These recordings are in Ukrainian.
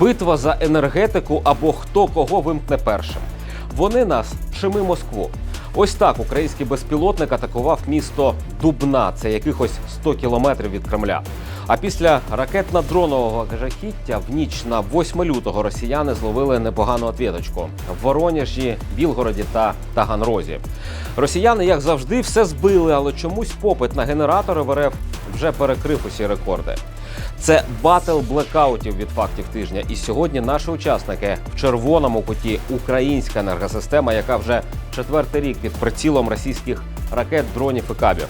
Битва за енергетику або хто кого вимкне першим. Вони нас чи ми Москву. Ось так український безпілотник атакував місто Дубна, це якихось 100 кілометрів від Кремля. А після ракетно-дронового жахіття в ніч на 8 лютого росіяни зловили непогану отвіточку в Воронежі, Білгороді та Таганрозі. Росіяни, як завжди, все збили, але чомусь попит на генератори в РФ вже перекрив усі рекорди. Це батл блекаутів від фактів тижня. І сьогодні наші учасники в червоному куті українська енергосистема, яка вже четвертий рік під прицілом російських ракет, дронів і кабів.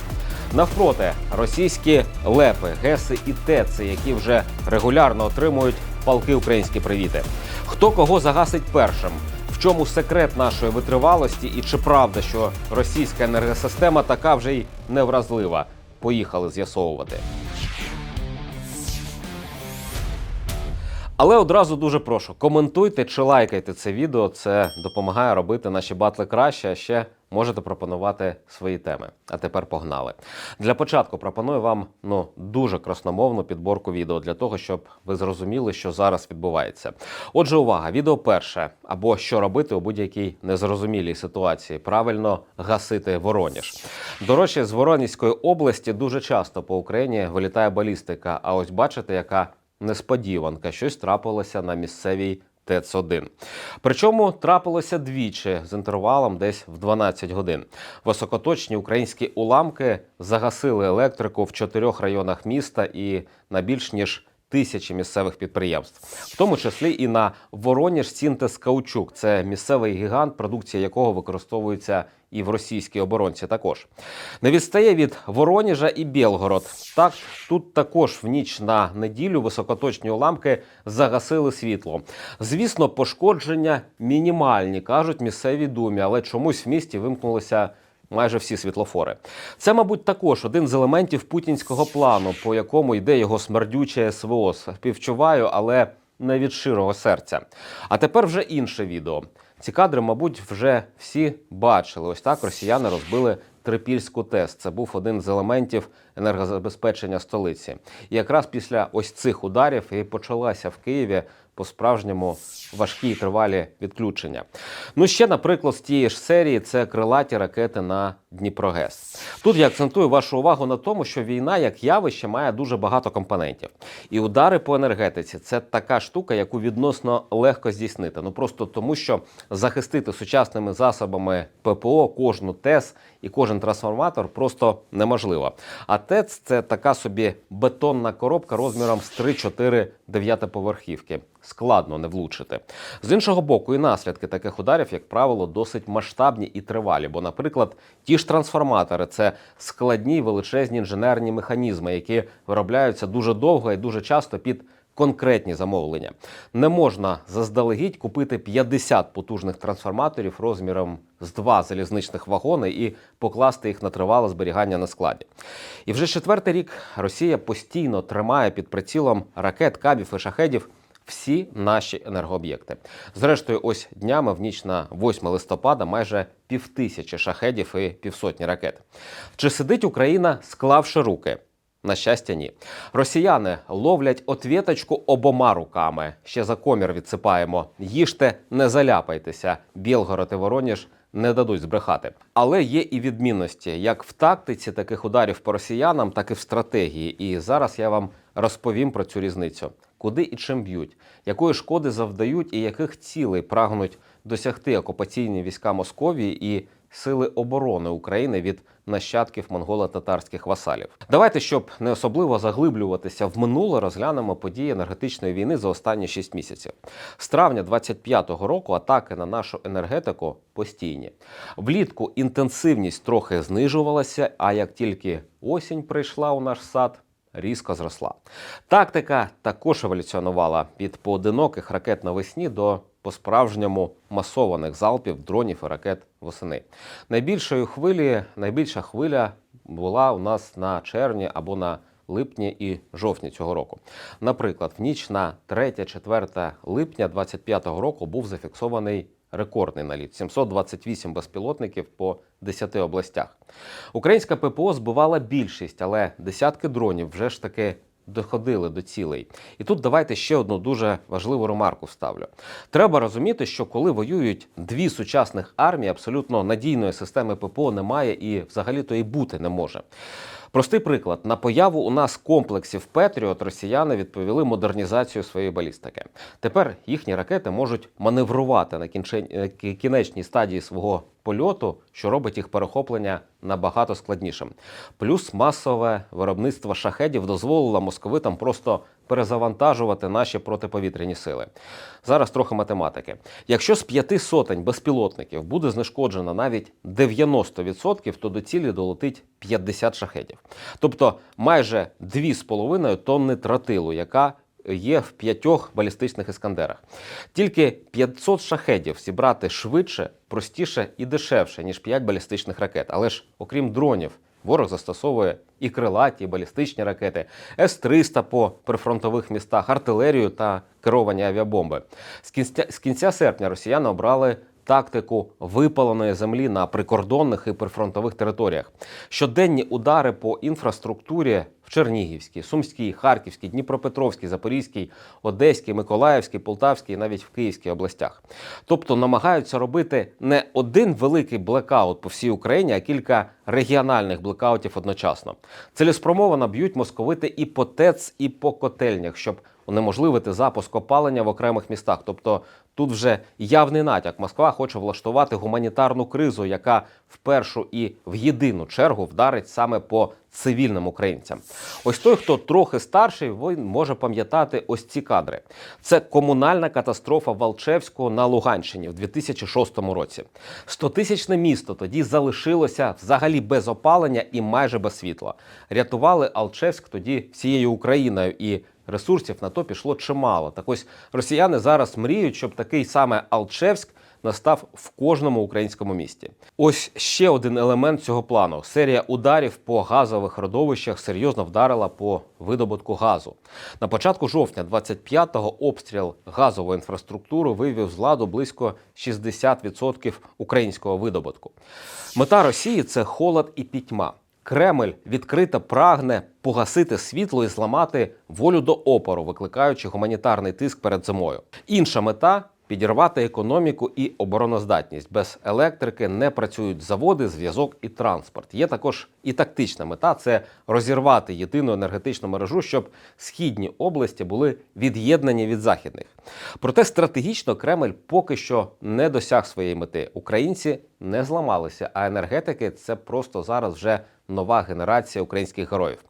Навпроти російські лепи, геси і теци, які вже регулярно отримують палки українські привіти. Хто кого загасить першим? В чому секрет нашої витривалості, і чи правда, що російська енергосистема така вже й невразлива? Поїхали з'ясовувати. Але одразу дуже прошу, коментуйте чи лайкайте це відео. Це допомагає робити наші батли краще. А ще можете пропонувати свої теми. А тепер погнали. Для початку пропоную вам ну дуже красномовну підборку відео для того, щоб ви зрозуміли, що зараз відбувається. Отже, увага, відео перше або що робити у будь-якій незрозумілій ситуації. Правильно гасити Вороніж. До речі, з Воронізької області дуже часто по Україні вилітає балістика. А ось бачите, яка несподіванка, щось трапилося на місцевій ТЕЦ-1. Причому трапилося двічі з інтервалом десь в 12 годин. Високоточні українські уламки загасили електрику в чотирьох районах міста і на більш ніж тисячі місцевих підприємств, в тому числі і на Воронеж Сінтез Каучук. Це місцевий гігант, продукція якого використовується і в російській оборонці. Також не відстає від Воронежа і Білгород. Так тут також в ніч на неділю високоточні уламки загасили світло. Звісно, пошкодження мінімальні кажуть місцеві думі, але чомусь в місті вимкнулися майже всі світлофори. Це, мабуть, також один з елементів путінського плану, по якому йде його смердюче СВО. Співчуваю, але не від широго серця. А тепер вже інше відео. Ці кадри, мабуть, вже всі бачили. Ось так росіяни розбили Трипільську ТЕС. Це був один з елементів енергозабезпечення столиці. І якраз після ось цих ударів і почалася в Києві по-справжньому важкі і тривалі відключення. Ну ще, наприклад, з тієї ж серії це крилаті ракети на Дніпрогес. Тут я акцентую вашу увагу на тому, що війна як явище має дуже багато компонентів. І удари по енергетиці це така штука, яку відносно легко здійснити. Ну просто тому, що захистити сучасними засобами ППО кожну ТЕС і кожен трансформатор просто неможливо. А ТЕЦ це така собі бетонна коробка розміром з 3-4 дев'ятиповерхівки. Складно не влучити. З іншого боку, і наслідки таких ударів, як правило, досить масштабні і тривалі. Бо, наприклад, ті ж трансформатори це складні величезні інженерні механізми, які виробляються дуже довго і дуже часто під конкретні замовлення. Не можна заздалегідь купити 50 потужних трансформаторів розміром з два залізничних вагони і покласти їх на тривале зберігання на складі. І вже четвертий рік Росія постійно тримає під прицілом ракет, кабів і шахедів всі наші енергооб'єкти. Зрештою, ось днями в ніч на 8 листопада майже півтисячі шахедів і півсотні ракет. Чи сидить Україна, склавши руки? На щастя, ні. Росіяни ловлять отвіточку обома руками. Ще за комір відсипаємо. Їжте, не заляпайтеся. Білгород і Вороніж не дадуть збрехати. Але є і відмінності як в тактиці таких ударів по росіянам, так і в стратегії. І зараз я вам розповім про цю різницю. Куди і чим б'ють, якої шкоди завдають і яких цілей прагнуть досягти окупаційні війська Московії і сили оборони України від нащадків монголо-татарських васалів. Давайте, щоб не особливо заглиблюватися в минуле, розглянемо події енергетичної війни за останні 6 місяців. З травня 25-го року атаки на нашу енергетику постійні. Влітку інтенсивність трохи знижувалася, а як тільки осінь прийшла у наш сад. Різко зросла. Тактика також еволюціонувала від поодиноких ракет навесні до по-справжньому масованих залпів дронів і ракет восени. Найбільшою хвилі, найбільша хвиля була у нас на червні або на липні і жовтні цього року. Наприклад, в ніч на 3-4 липня 25-го року був зафіксований рекордний наліт 728 безпілотників по 10 областях. Українська ППО збивала більшість, але десятки дронів вже ж таки доходили до цілей. І тут давайте ще одну дуже важливу ремарку вставлю. Треба розуміти, що коли воюють дві сучасних армії, абсолютно надійної системи ППО немає і взагалі то і бути не може. Простий приклад: на появу у нас комплексів Петріот росіяни відповіли модернізацію своєї балістики. Тепер їхні ракети можуть маневрувати на е, кінечній стадії свого польоту, що робить їх перехоплення набагато складнішим. Плюс масове виробництво шахедів дозволило московитам просто перезавантажувати наші протиповітряні сили. Зараз трохи математики. Якщо з п'яти сотень безпілотників буде знешкоджено навіть 90%, то до цілі долетить 50 шахедів. Тобто майже 2,5 тонни тротилу, яка є в п'ятьох балістичних іскандерах. Тільки 500 шахедів зібрати швидше, простіше і дешевше, ніж 5 балістичних ракет. Але ж, окрім дронів, ворог застосовує і крилаті, і балістичні ракети, С-300 по прифронтових містах, артилерію та керовані авіабомби. З кінця, з кінця серпня росіяни обрали тактику випаленої землі на прикордонних і прифронтових територіях. Щоденні удари по інфраструктурі Чернігівській, Сумській, Харківській, Дніпропетровській, Запорізькій, Одеській, Миколаївській, Полтавській, навіть в Київській областях. Тобто намагаються робити не один великий блекаут по всій Україні, а кілька регіональних блекаутів одночасно. Цілеспрямовано б'ють московити і по ТЕЦ, і по котельнях, щоб унеможливити запуск опалення в окремих містах. Тобто тут вже явний натяк. Москва хоче влаштувати гуманітарну кризу, яка в першу і в єдину чергу вдарить саме по цивільним українцям. Ось той, хто трохи старший, він може пам'ятати ось ці кадри. Це комунальна катастрофа Валчевського на Луганщині в 2006 році. Стотисячне місто тоді залишилося взагалі без опалення і майже без світла. Рятували Алчевськ тоді всією Україною і. Ресурсів на то пішло чимало. Так ось росіяни зараз мріють, щоб такий саме Алчевськ настав в кожному українському місті. Ось ще один елемент цього плану: серія ударів по газових родовищах серйозно вдарила по видобутку газу. На початку жовтня 25-го обстріл газової інфраструктури вивів з ладу близько 60% українського видобутку. Мета Росії це холод і пітьма. Кремль відкрито прагне погасити світло і зламати волю до опору, викликаючи гуманітарний тиск перед зимою. Інша мета підірвати економіку і обороноздатність. Без електрики не працюють заводи, зв'язок і транспорт. Є також і тактична мета це розірвати єдину енергетичну мережу, щоб східні області були від'єднані від західних. Проте стратегічно Кремль поки що не досяг своєї мети. Українці не зламалися, а енергетики це просто зараз вже нова генерація українських героїв.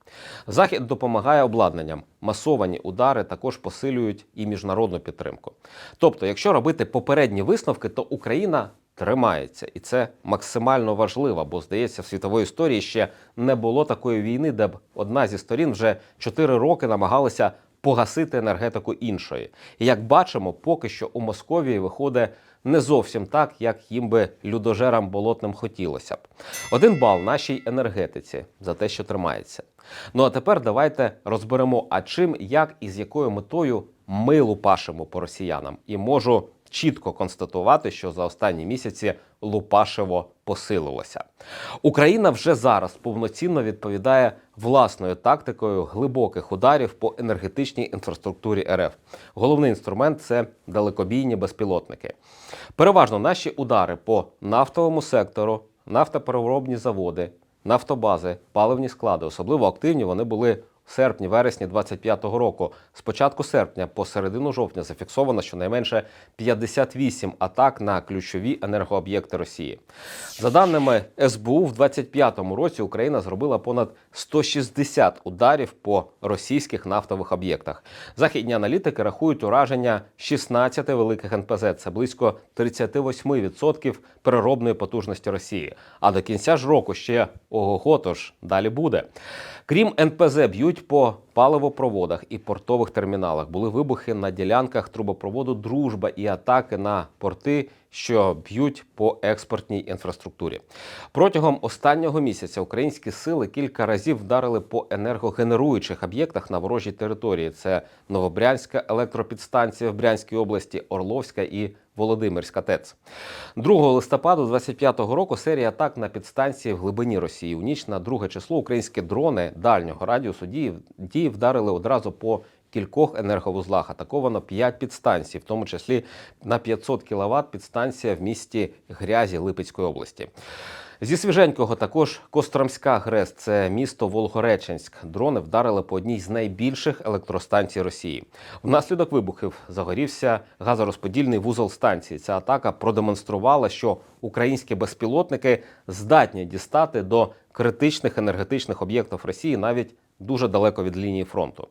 Захід допомагає обладнанням. Масовані удари також посилюють і міжнародну підтримку. Тобто, якщо робити попередні висновки, то Україна тримається, і це максимально важливо, бо здається, в світовій історії ще не було такої війни, де б одна зі сторін вже 4 роки намагалася погасити енергетику іншої. І як бачимо, поки що у Московії виходить не зовсім так, як їм би людожерам болотним хотілося б. Один бал нашій енергетиці за те, що тримається. Ну а тепер давайте розберемо, а чим, як і з якою метою ми лупашимо по росіянам. І можу чітко констатувати, що за останні місяці Лупашево посилилося. Україна вже зараз повноцінно відповідає власною тактикою глибоких ударів по енергетичній інфраструктурі РФ. Головний інструмент це далекобійні безпілотники. Переважно наші удари по нафтовому сектору, нафтопереробні заводи, нафтобази, паливні склади. Особливо активні вони були в серпні-вересні 25-го року. З початку серпня по середину жовтня зафіксовано щонайменше 58 атак на ключові енергооб'єкти Росії. За даними СБУ, в 25-му році Україна зробила понад 160 ударів по російських нафтових об'єктах. Західні аналітики рахують ураження 16 великих НПЗ. Це близько 38% переробної потужності Росії. А до кінця ж року ще ого-го, тож далі буде. Крім НПЗ, б'ють по паливопроводах і портових терміналах. Були вибухи на ділянках трубопроводу Дружба і атаки на порти, що б'ють по експортній інфраструктурі. Протягом останнього місяця українські сили кілька разів вдарили по енергогенеруючих об'єктах на ворожій території. Це Новобрянська електропідстанція в Брянській області, Орловська і Володимирська ТЕЦ. 2 листопада 25-го року серія атак на підстанції в глибині Росії. У ніч на друге число українські дрони дальнього радіусу дії, вдарили одразу по кількох енерговузлах. Атаковано 5 підстанцій, в тому числі на 500 кВт підстанція в місті Грязі Липецької області. Зі свіженького також Костромська ГРЕС, це місто Волгореченськ. Дрони вдарили по одній з найбільших електростанцій Росії. Внаслідок вибухів загорівся газорозподільний вузол станції. Ця атака продемонструвала, що українські безпілотники здатні дістати до критичних енергетичних об'єктів Росії навіть дуже далеко від лінії фронту.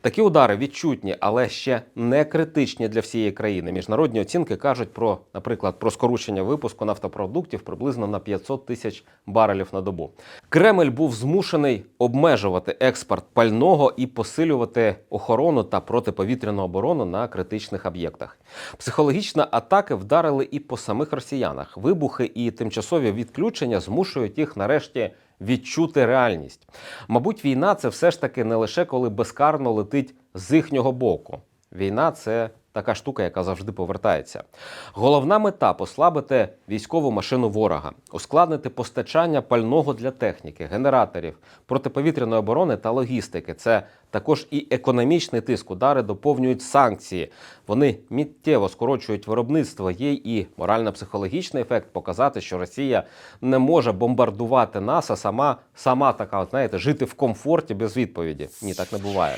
Такі удари відчутні, але ще не критичні для всієї країни. Міжнародні оцінки кажуть про, наприклад, про скорочення випуску нафтопродуктів приблизно на 500 тисяч барелів на добу. Кремль був змушений обмежувати експорт пального і посилювати охорону та протиповітряну оборону на критичних об'єктах. Психологічні атаки вдарили і по самих росіянах. Вибухи і тимчасові відключення змушують їх нарешті відчути реальність. Мабуть, війна це все ж таки не лише коли безкарно летить з їхнього боку. Війна це така штука, яка завжди повертається. Головна мета послабити військову машину ворога, ускладнити постачання пального для техніки, генераторів, протиповітряної оборони та логістики. Це також і економічний тиск. Удари доповнюють санкції. Вони миттєво скорочують виробництво. Є і морально-психологічний ефект показати, що Росія не може бомбардувати нас, а сама сама така, знаєте, жити в комфорті без відповіді. Ні, так не буває.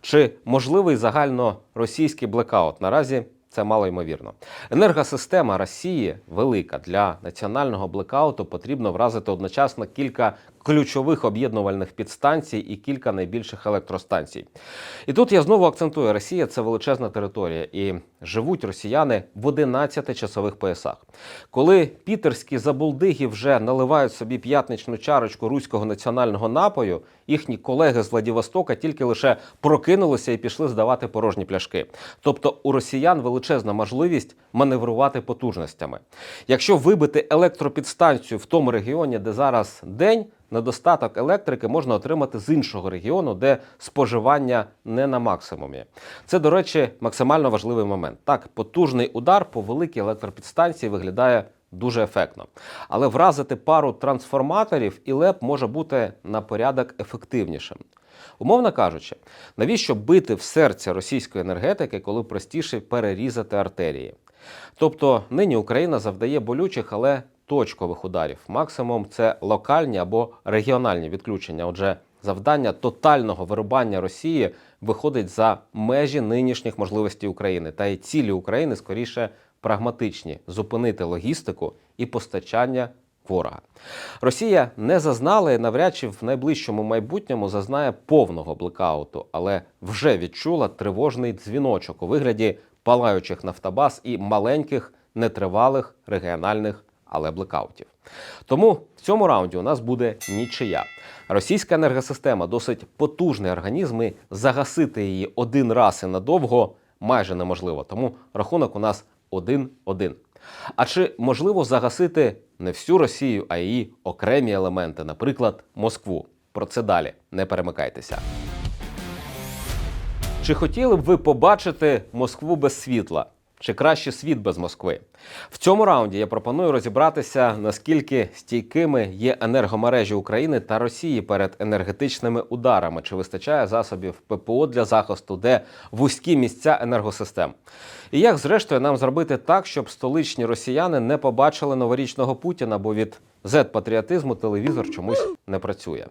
Чи можливий загально російський блекаут? Наразі це мало ймовірно. Енергосистема Росії велика для національного блекауту потрібно вразити одночасно кілька ключових об'єднувальних підстанцій і кілька найбільших електростанцій. І тут я знову акцентую: Росія це величезна територія, і живуть росіяни в 11 часових поясах. Коли пітерські забулдиги вже наливають собі п'ятничну чарочку руського національного напою, їхні колеги з Владивостока тільки лише прокинулися і пішли здавати порожні пляшки. Тобто у росіян величезна можливість маневрувати потужностями. Якщо вибити електропідстанцію в тому регіоні, де зараз день. Недостаток електрики можна отримати з іншого регіону, де споживання не на максимумі. Це, до речі, максимально важливий момент. Так, потужний удар по великій електропідстанції виглядає дуже ефектно. Але вразити пару трансформаторів і ЛЕП може бути на порядок ефективнішим. Умовно кажучи, навіщо бити в серце російської енергетики, коли простіше перерізати артерії? Тобто нині Україна завдає болючих, але точкових ударів. Максимум це локальні або регіональні відключення. Отже, завдання тотального вирубання Росії виходить за межі нинішніх можливостей України. Та й цілі України скоріше прагматичні зупинити логістику і постачання. Ворога Росія не зазнала і навряд чи в найближчому майбутньому зазнає повного блекауту, але вже відчула тривожний дзвіночок у вигляді палаючих нафтобаз і маленьких нетривалих регіональних але блекаутів. Тому в цьому раунді у нас буде нічия. Російська енергосистема досить потужний організм, і загасити її один раз і надовго майже неможливо. Тому рахунок у нас 1-1. А чи можливо загасити не всю Росію, а її окремі елементи, наприклад, Москву? Про це далі. Не перемикайтеся. Чи хотіли б ви побачити Москву без світла? Чи краще світ без Москви? В цьому раунді я пропоную розібратися, наскільки стійкими є енергомережі України та Росії перед енергетичними ударами, чи вистачає засобів ППО для захисту, де вузькі місця енергосистем. І як, зрештою, нам зробити так, щоб столичні росіяни не побачили новорічного Путіна, бо від зет-патріотизму телевізор чомусь не працює.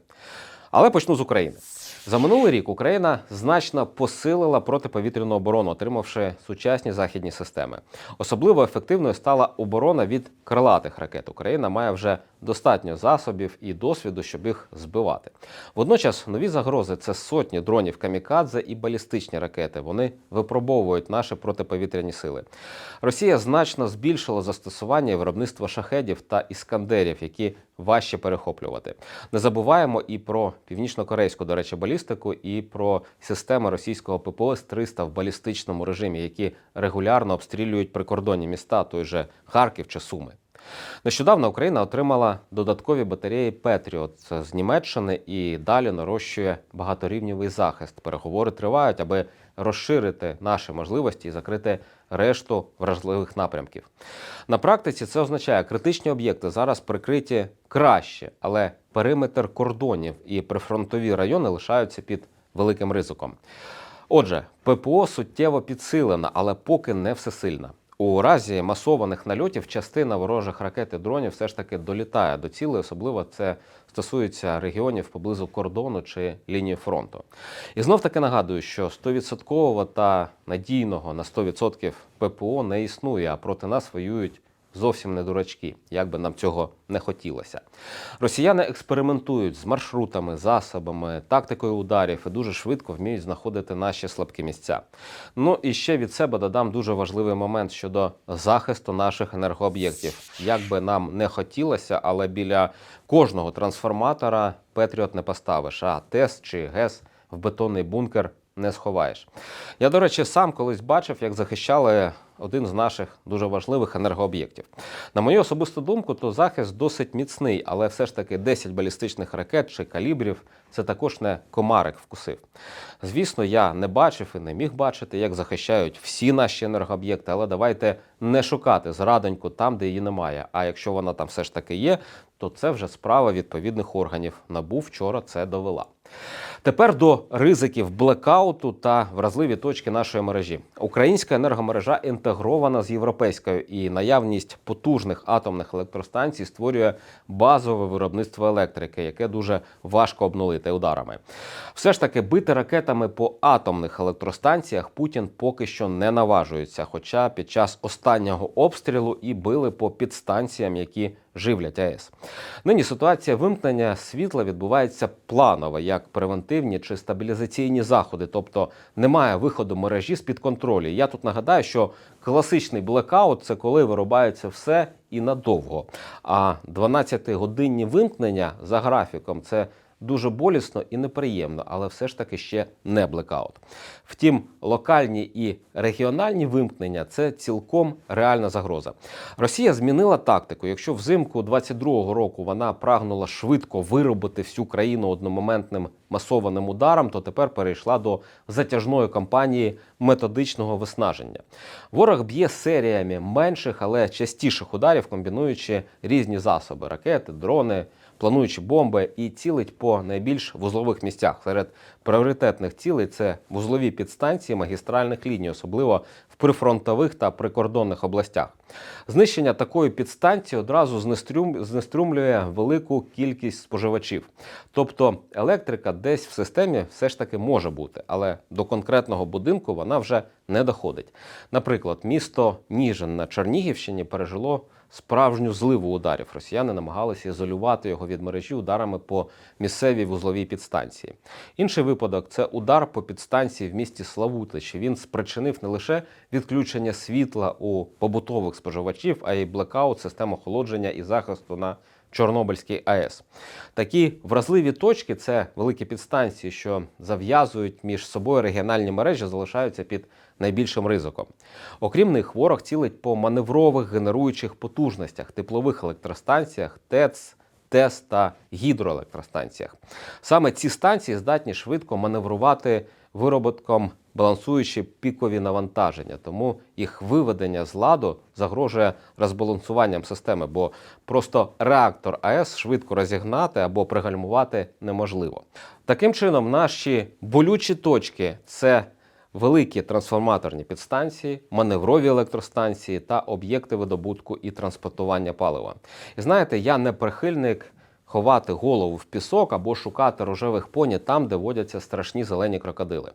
Але почну з України. За минулий рік Україна значно посилила протиповітряну оборону, отримавши сучасні західні системи. Особливо ефективною стала оборона від крилатих ракет. Україна має вже достатньо засобів і досвіду, щоб їх збивати. Водночас нові загрози це сотні дронів камікадзе і балістичні ракети. Вони випробовують наші протиповітряні сили. Росія значно збільшила застосування і виробництво шахедів та іскандерів, які важче перехоплювати. Не забуваємо і про північно-корейську, до речі, балістику, і про системи російського ППО С-300 в балістичному режимі, які регулярно обстрілюють прикордонні міста, той же Харків чи Суми. Нещодавно Україна отримала додаткові батареї Петріот з Німеччини і далі нарощує багаторівневий захист. Переговори тривають, аби розширити наші можливості і закрити решту вразливих напрямків. На практиці це означає, критичні об'єкти зараз прикриті краще, але периметр кордонів і прифронтові райони лишаються під великим ризиком. Отже, ППО суттєво підсилена, але поки не всесильна. У разі масованих нальотів частина ворожих ракет і дронів все ж таки долітає до цілей, особливо це стосується регіонів поблизу кордону чи лінії фронту. І знов таки нагадую, що 100% та надійного на 100% ППО не існує, а проти нас воюють зовсім не дурачки, як би нам цього не хотілося. Росіяни експериментують з маршрутами, засобами, тактикою ударів і дуже швидко вміють знаходити наші слабкі місця. Ну і ще від себе додам дуже важливий момент щодо захисту наших енергооб'єктів. Як би нам не хотілося, але біля кожного трансформатора Петріот не поставиш, а ТЕС чи ГЕС в бетонний бункер не сховаєш. Я, до речі, сам колись бачив, як захищали один з наших дуже важливих енергооб'єктів. На мою особисту думку, то захист досить міцний, але все ж таки 10 балістичних ракет чи калібрів це також не комарик вкусив. Звісно, я не бачив і не міг бачити, як захищають всі наші енергооб'єкти, але давайте не шукати зрадоньку там, де її немає. А якщо вона там все ж таки є, то це вже справа відповідних органів. Набу вчора це довела. Тепер до ризиків блекауту та вразливі точки нашої мережі. Українська енергомережа інтегрована з європейською, і наявність потужних атомних електростанцій створює базове виробництво електрики, яке дуже важко обнулити ударами. Все ж таки, бити ракетами по атомних електростанціях Путін поки що не наважується. Хоча під час останнього обстрілу і били по підстанціям, які живлять АЕС. Нині ситуація вимкнення світла відбувається планово, як превентивні чи стабілізаційні заходи, тобто немає виходу мережі з під контролю. Я тут нагадаю, що класичний блекаут це коли вирубається все і надовго. А 12-годинні вимкнення за графіком це. Дуже болісно і неприємно, але все ж таки ще не блекаут. Втім, локальні і регіональні вимкнення це цілком реальна загроза. Росія змінила тактику. Якщо взимку 22-го року вона прагнула швидко виробити всю країну одномоментним масованим ударом, то тепер перейшла до затяжної кампанії методичного виснаження. Ворог б'є серіями менших, але частіших ударів, комбінуючи різні засоби: ракети, дрони плануючи бомби, і цілить по найбільш вузлових місцях. Серед пріоритетних цілей це вузлові підстанції магістральних ліній, особливо в прифронтових та прикордонних областях. Знищення такої підстанції одразу знеструмлює велику кількість споживачів. Тобто електрика десь в системі все ж таки може бути, але до конкретного будинку вона вже не доходить. Наприклад, місто Ніжин на Чернігівщині пережило справжню зливу ударів. Росіяни намагалися ізолювати його від мережі ударами по місцевій вузловій підстанції. Інший випадок це удар по підстанції в місті Славутичі. Він спричинив не лише відключення світла у побутових споживачів, а й блекаут систем охолодження і захисту на Чорнобильський АЕС. Такі вразливі точки це великі підстанції, що зав'язують між собою регіональні мережі, залишаються під найбільшим ризиком. Окрім них, ворог цілить по маневрових генеруючих потужностях, теплових електростанціях, ТЕЦ. ТЕС та гідроелектростанціях. Саме ці станції здатні швидко маневрувати вироботком, балансуючи пікові навантаження, тому їх виведення з ладу загрожує розбалансуванням системи, бо просто реактор АЕС швидко розігнати або пригальмувати неможливо. Таким чином, наші болючі точки це великі трансформаторні підстанції, маневрові електростанції та об'єкти видобутку і транспортування палива. І знаєте, я не прихильник ховати голову в пісок або шукати рожевих поні там, де водяться страшні зелені крокодили.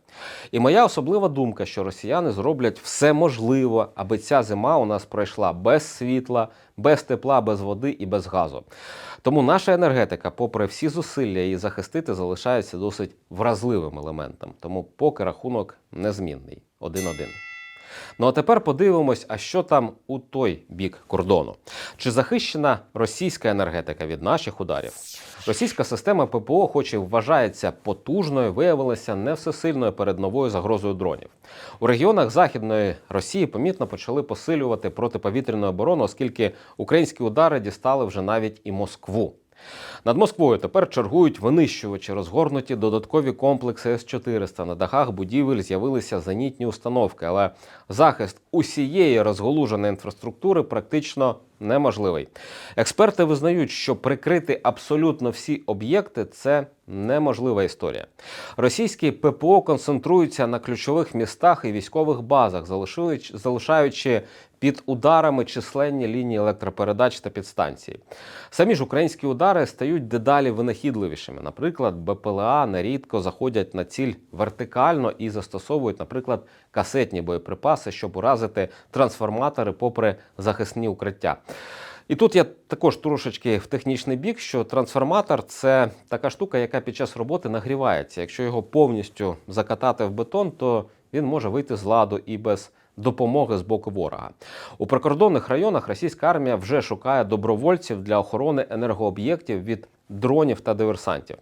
І моя особлива думка, що росіяни зроблять все можливе, аби ця зима у нас пройшла без світла, без тепла, без води і без газу. Тому наша енергетика, попри всі зусилля її захистити, залишається досить вразливим елементом. Тому поки рахунок незмінний 1-1. Ну а тепер подивимось, а що там у той бік кордону. Чи захищена російська енергетика від наших ударів? Російська система ППО, хоч і вважається потужною, виявилася не всесильною перед новою загрозою дронів. У регіонах Західної Росії помітно почали посилювати протиповітряну оборону, оскільки українські удари дістали вже навіть і Москву. Над Москвою тепер чергують винищувачі, розгорнуті додаткові комплекси С-400. На дахах будівель з'явилися зенітні установки, але захист усієї розголуженої інфраструктури практично неможливий. Експерти визнають, що прикрити абсолютно всі об'єкти це неможлива історія. Російські ППО концентруються на ключових містах і військових базах, залишаючи під ударами численні лінії електропередач та підстанції. Самі ж українські удари стають дедалі винахідливішими. Наприклад, БПЛА нерідко заходять на ціль вертикально і застосовують, наприклад, касетні боєприпаси, щоб уразити трансформатори попри захисні укриття. І тут я також трошечки в технічний бік, що трансформатор це така штука, яка під час роботи нагрівається. Якщо його повністю закатати в бетон, то він може вийти з ладу і без допомоги з боку ворога. У прикордонних районах російська армія вже шукає добровольців для охорони енергооб'єктів від дронів та диверсантів.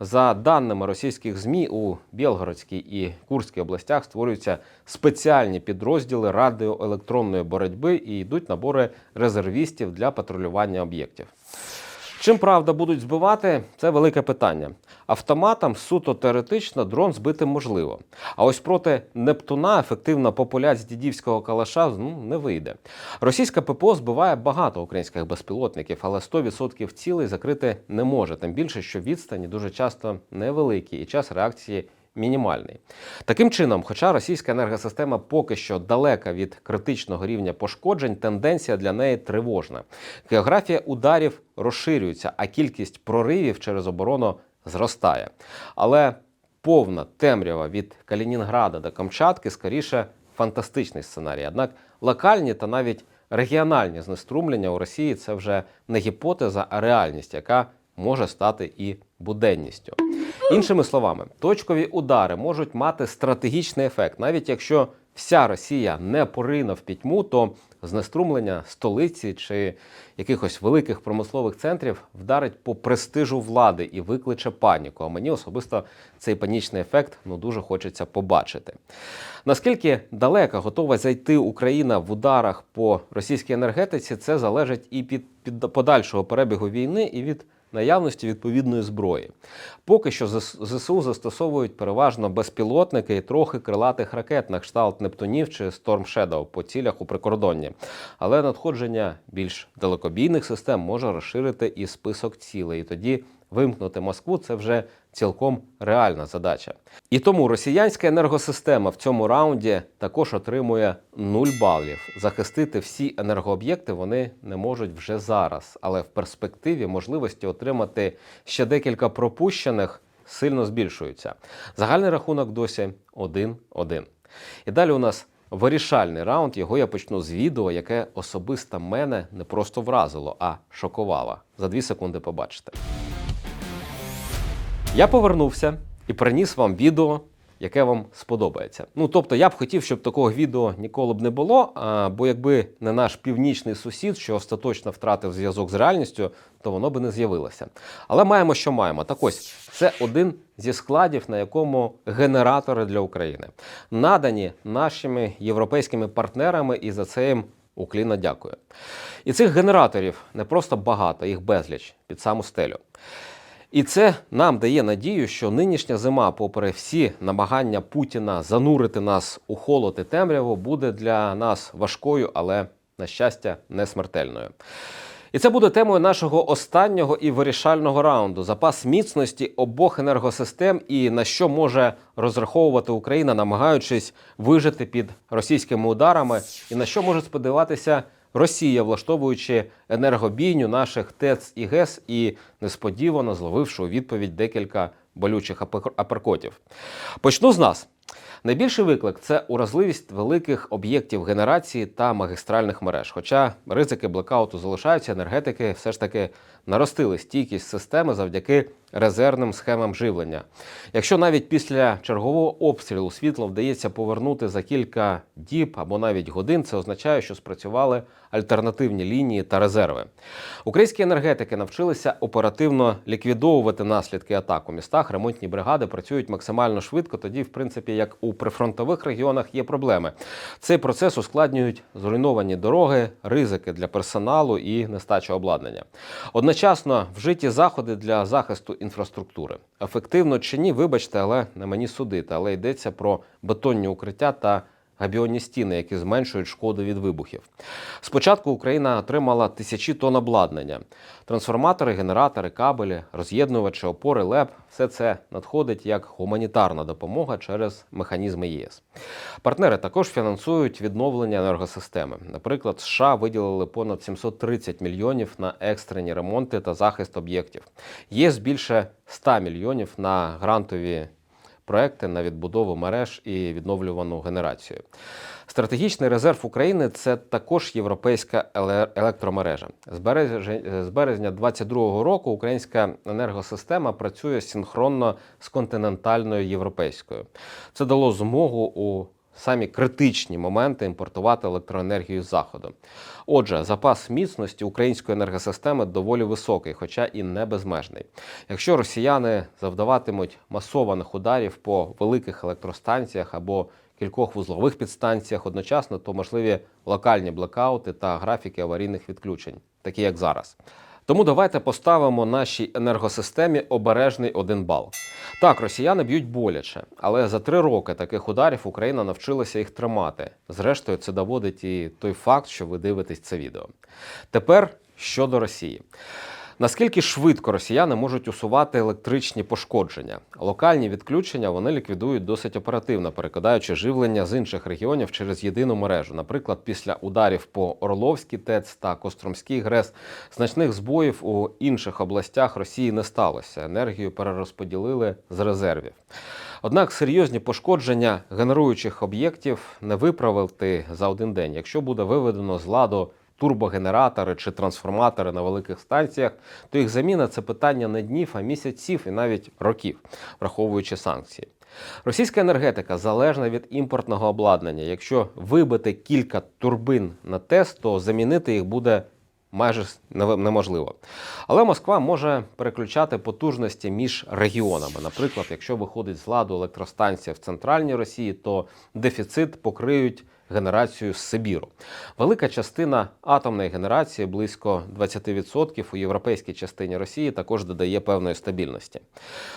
За даними російських ЗМІ, у Білгородській і Курській областях створюються спеціальні підрозділи радіоелектронної боротьби і йдуть набори резервістів для патрулювання об'єктів. Чим правда будуть збивати, це велике питання. Автоматом суто теоретично дрон збити можливо. А ось проти Нептуна ефективна популяція дідівського калаша ну, не вийде. Російська ППО збиває багато українських безпілотників, але 100% цілей закрити не може. Тим більше, що відстані дуже часто невеликі і час реакції мінімальний. Таким чином, хоча російська енергосистема поки що далека від критичного рівня пошкоджень, тенденція для неї тривожна. Географія ударів розширюється, а кількість проривів через оборону зростає. Але повна темрява від Калінінграда до Камчатки скоріше фантастичний сценарій. Однак локальні та навіть регіональні знеструмлення у Росії це вже не гіпотеза, а реальність, яка може стати і буденністю. Іншими словами, точкові удари можуть мати стратегічний ефект, навіть якщо вся Росія не порине в пітьму, то знеструмлення столиці чи якихось великих промислових центрів вдарить по престижу влади і викличе паніку. А мені особисто цей панічний ефект ну дуже хочеться побачити. Наскільки далеко готова зайти Україна в ударах по російській енергетиці, це залежить і від, від подальшого перебігу війни, і від наявності відповідної зброї. Поки що ЗС- ЗСУ застосовують переважно безпілотники і трохи крилатих ракет на кшталт Нептунів чи Storm Shadow по цілях у прикордонні. Але надходження більш далекобійних систем може розширити і список цілей. І тоді вимкнути Москву це вже цілком реальна задача. І тому росіянська енергосистема в цьому раунді також отримує 0 балів. Захистити всі енергооб'єкти вони не можуть вже зараз, але в перспективі можливості отримати ще декілька пропущених сильно збільшуються. Загальний рахунок досі 1-1. І далі у нас вирішальний раунд. Його я почну з відео, яке особисто мене не просто вразило, а шокувало. За дві секунди побачите. Я повернувся і приніс вам відео, яке вам сподобається. Ну тобто, я б хотів, щоб такого відео ніколи б не було. А, бо якби не наш північний сусід, що остаточно втратив зв'язок з реальністю, то воно би не з'явилося. Але маємо, що маємо. Так ось це один зі складів, на якому генератори для України надані нашими європейськими партнерами, і за це їм уклінно дякую. І цих генераторів не просто багато, їх безліч під саму стелю. І це нам дає надію, що нинішня зима, попри всі намагання Путіна занурити нас у холод і темряву, буде для нас важкою, але на щастя не смертельною. І це буде темою нашого останнього і вирішального раунду: запас міцності обох енергосистем і на що може розраховувати Україна, намагаючись вижити під російськими ударами, і на що може сподіватися Росія, влаштовуючи енергобійню наших ТЕЦ і ГЕС і несподівано зловивши у відповідь декілька болючих апер- аперкотів. Почну з нас. Найбільший виклик це уразливість великих об'єктів генерації та магістральних мереж. Хоча ризики блекауту залишаються, енергетики все ж таки наростили стійкість системи завдяки резервним схемам живлення. Якщо навіть після чергового обстрілу світло вдається повернути за кілька діб або навіть годин, це означає, що спрацювали альтернативні лінії та резерви. Українські енергетики навчилися оперативно ліквідовувати наслідки атак у містах. Ремонтні бригади працюють максимально швидко. Тоді, в принципі, як у прифронтових регіонах є проблеми. Цей процес ускладнюють зруйновані дороги, ризики для персоналу і нестача обладнання. Одночасно вжиті заходи для захисту інфраструктури. Ефективно чи ні, вибачте, але не мені судити. Але йдеться про бетонні укриття та габіонні стіни, які зменшують шкоду від вибухів. Спочатку Україна отримала тисячі тонн обладнання: трансформатори, генератори, кабелі, роз'єднувачі, опори, ЛЕП все це надходить як гуманітарна допомога через механізми ЄС. Партнери також фінансують відновлення енергосистеми. Наприклад, США виділили понад 730 мільйонів на екстрені ремонти та захист об'єктів. ЄС більше 100 мільйонів на грантові проекти на відбудову мереж і відновлювану генерацію. Стратегічний резерв України це також європейська електромережа. З березня 2022 року українська енергосистема працює синхронно з континентальною європейською. Це дало змогу у самі критичні моменти імпортувати електроенергію з заходу. Отже, запас міцності української енергосистеми доволі високий, хоча і не безмежний. Якщо росіяни завдаватимуть масованих ударів по великих електростанціях або кількох вузлових підстанціях одночасно, то можливі локальні блекаути та графіки аварійних відключень, такі як зараз. Тому давайте поставимо нашій енергосистемі обережний один бал. Так, росіяни б'ють боляче, але за три роки таких ударів Україна навчилася їх тримати. Зрештою, це доводить і той факт, що ви дивитесь це відео. Тепер щодо Росії. Наскільки швидко росіяни можуть усувати електричні пошкодження? Локальні відключення вони ліквідують досить оперативно, перекидаючи живлення з інших регіонів через єдину мережу. Наприклад, після ударів по Орловській ТЕЦ та Костромський ГРЕС значних збоїв у інших областях Росії не сталося. Енергію перерозподілили з резервів. Однак серйозні пошкодження генеруючих об'єктів не виправити за один день, якщо буде виведено з ладу турбогенератори чи трансформатори на великих станціях, то їх заміна це питання не днів, а місяців і навіть років, враховуючи санкції. Російська енергетика залежна від імпортного обладнання. Якщо вибити кілька турбин на ТЕС, то замінити їх буде майже неможливо. Але Москва може переключати потужності між регіонами. Наприклад, якщо виходить з ладу електростанція в центральній Росії, то дефіцит покриють генерацію з Сибіру. Велика частина атомної генерації, близько 20% у європейській частині Росії, також додає певної стабільності.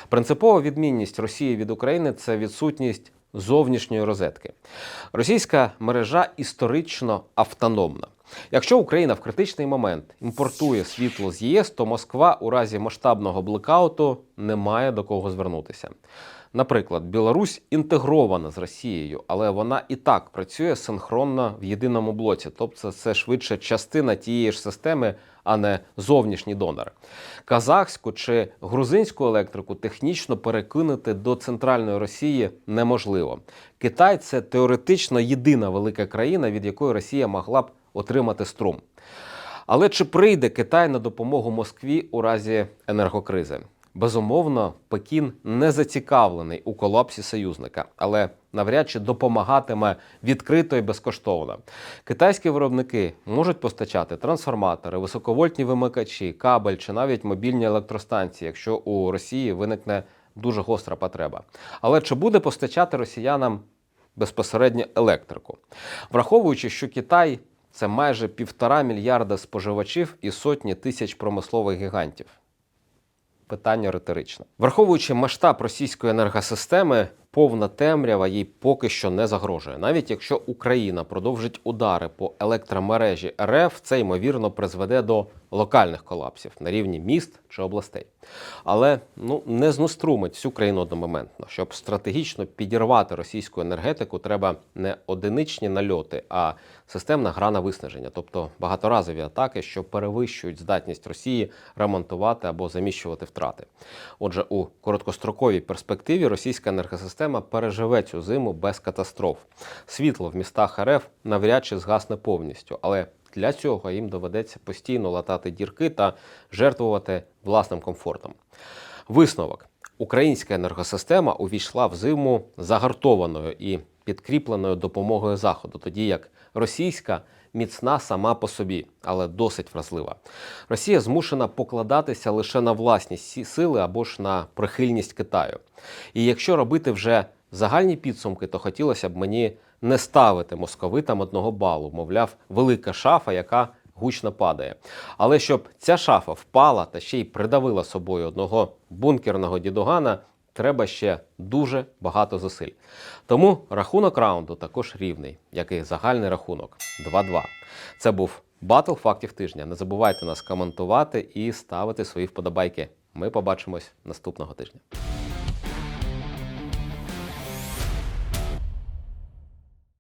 Принципова відмінність Росії від України це відсутність зовнішньої розетки. Російська мережа історично автономна. Якщо Україна в критичний момент імпортує світло з ЄС, то Москва у разі масштабного блекауту не має до кого звернутися. Наприклад, Білорусь інтегрована з Росією, але вона і так працює синхронно в єдиному блоці, тобто це швидше частина тієї ж системи, а не зовнішній донор. Казахську чи грузинську електрику технічно перекинути до центральної Росії неможливо. Китай це теоретично єдина велика країна, від якої Росія могла б отримати струм. Але чи прийде Китай на допомогу Москві у разі енергокризи? Безумовно, Пекін не зацікавлений у колапсі союзника, але навряд чи допомагатиме відкрито і безкоштовно. Китайські виробники можуть постачати трансформатори, високовольтні вимикачі, кабель чи навіть мобільні електростанції, якщо у Росії виникне дуже гостра потреба. Але чи буде постачати росіянам безпосередньо електрику? Враховуючи, що Китай це майже півтора мільярда споживачів і сотні тисяч промислових гігантів. Питання риторичне. Враховуючи масштаб російської енергосистеми, повна темрява їй поки що не загрожує. Навіть якщо Україна продовжить удари по електромережі РФ, це ймовірно призведе до локальних колапсів на рівні міст чи областей. Але ну не знеструмить всю країну одномоментно. Щоб стратегічно підірвати російську енергетику, треба не одиничні нальоти, а системна гра на виснаження, тобто багаторазові атаки, що перевищують здатність Росії ремонтувати або заміщувати втрати. Отже, у короткостроковій перспективі російська енергосистема переживе цю зиму без катастроф. Світло в містах РФ навряд чи згасне повністю, але для цього їм доведеться постійно латати дірки та жертвувати власним комфортом. Висновок: українська енергосистема увійшла в зиму загартованою і підкріпленою допомогою Заходу, тоді як російська міцна сама по собі, але досить вразлива. Росія змушена покладатися лише на власні сили або ж на прихильність Китаю. І якщо робити вже загальні підсумки, то хотілося б мені не ставити московитам одного балу, мовляв, велика шафа, яка гучно падає. Але щоб ця шафа впала та ще й придавила собою одного бункерного дідугана, треба ще дуже багато зусиль. Тому рахунок раунду також рівний, як і загальний рахунок 2-2. Це був батл фактів тижня. Не забувайте нас коментувати і ставити свої вподобайки. Ми побачимось наступного тижня.